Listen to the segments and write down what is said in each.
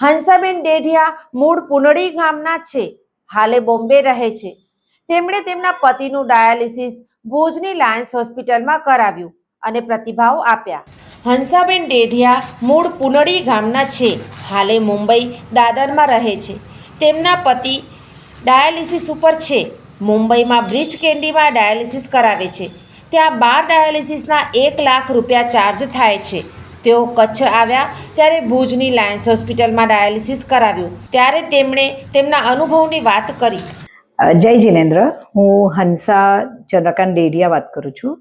Hansaben Dedhia મૂળ પુનડી ગામના છે. હાલે બોમ્બે રહે છે. તેમણે તેમના પતિનું ડાયાલિસિસ ભુજની લાયન્સ હોસ્પિટલમાં કરાવ્યું અને પ્રતિભાવ આપ્યા. હંસાબેન ડેઢિયા મૂળ પુનડી ગામના છે. હાલે મુંબઈ દાદરમાં રહે છે. તેમના પતિ ડાયાલિસિસ ઉપર છે. મુંબઈમાં બ્રિજ કેન્ડીમાં ડાયાલિસિસ કરાવે છે. ત્યાં બાર ડાયાલિસિસના એક લાખ રૂપિયા ચાર્જ થાય છે. તેઓ કચ્છ આવ્યા ત્યારે ભુજની લાયન્સ હોસ્પિટલમાં ડાયાલિસિસ કરાવ્યું. ત્યારે તેમણે તેમના અનુભવની વાત કરી. જય જિનેન્દ્ર. હું હંસા ચંદ્રકાંત ડેડિયા વાત કરું છું.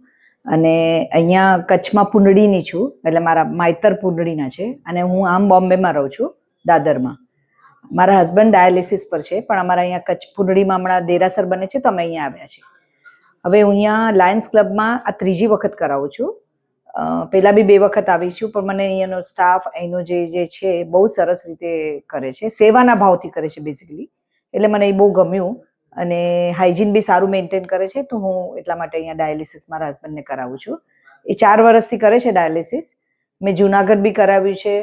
અને અહીંયા કચ્છમાં પુંડળીની છું, એટલે મારા માયતર પુંડળીના છે. અને હું આમ બોમ્બેમાં રહું છું, દાદરમાં. મારા હસબન્ડ ડાયાલિસિસ પર છે, પણ અમારા અહીંયા કચ્છ પુંડળીમાં હમણાં દેરાસર બને છે, તો અમે અહીંયા આવ્યા છીએ. હવે હું અહીંયા લાયન્સ ક્લબમાં આ ત્રીજી વખત કરાવું છું. પહેલાં બી બે વખત આવી છું, પણ મને અહીંયાનો સ્ટાફ અહીંનો જે જે છે બહુ સરસ રીતે કરે છે. સેવાના ભાવથી કરે છે બેઝિકલી એટલે મને એ બહુ ગમ્યું અને હાઇજીન બી સારું મેન્ટેન કરે છે, તો હું એટલા માટે અહીંયા ડાયાલિસિસ મારા હસબન્ડને કરાવું છું. એ ચાર વર્ષથી કરે છે ડાયાલિસિસ મેં જુનાગઢ બી કરાવ્યું છે,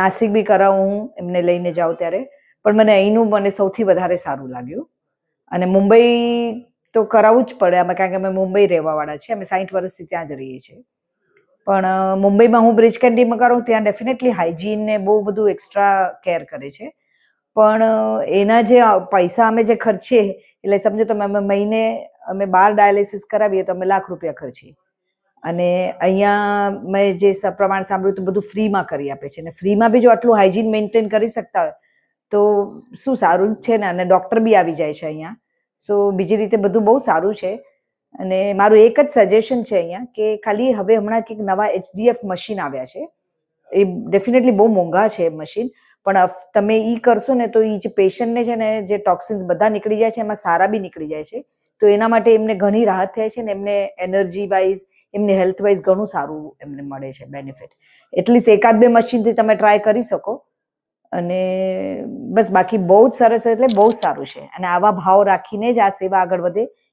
નાસિક બી કરાવું હું, એમને લઈને જાઉં ત્યારે. પણ મને અહીંનું મને સૌથી વધારે સારું લાગ્યું. અને મુંબઈ તો કરાવવું જ પડે, અમે કારણ કે અમે મુંબઈ રહેવાવાળા છીએ, અમે સાઠ વર્ષથી ત્યાં જ રહીએ છીએ. પણ મુંબઈમાં હું બ્રિજ કેન્ડીમાં કરું ત્યાં ડેફિનેટલી હાઇજીન ને બહુ બધું એક્સ્ટ્રા કેર કરે છે. પણ એના જે પૈસા અમે જે ખર્ચીએ, એટલે સમજો તમે, અમે મહિને અમે બાર ડાયાલિસિસ કરાવીએ તો અમે લાખ રૂપિયા ખર્ચીએ. અને અહીંયા મેં જે પ્રમાણ સાંભળ્યું તો બધું ફ્રીમાં કરી આપે છે. અને ફ્રીમાં બી જો આટલું હાઇજીન મેન્ટેન કરી શકતા હોય, તો શું સારું છે ને? અને ડૉક્ટર બી આવી જાય છે અહીંયા. સો બીજી રીતે બધું બહુ સારું છે. અને મારું એક જ સજેશન છે અહીંયા કે ખાલી હવે હમણાં કંઈક નવા એચડીએફ મશીન આવ્યા છે. એ ડેફિનેટલી બહુ મોંઘા છે મશીન પણ તમે એ કરશો ને તો એ જે પેશન્ટને છે ને, જે ટોક્સિન્સ બધા નીકળી જાય છે, એમાં સારા બી નીકળી જાય છે. તો એના માટે એમને ઘણી રાહત થાય છે ને એમને એનર્જી વાઇઝ એમને હેલ્થ વાઇઝ ઘણું સારું એમને મળે છે બેનિફિટ એટલીસ્ટ એકાદ બે મશીનથી તમે ટ્રાય કરી શકો. અને બસ બાકી બહુ જ સરસ એટલે બહુ જ સારું છે. અને આવા ભાવ રાખીને જ આ સેવા આગળ વધે.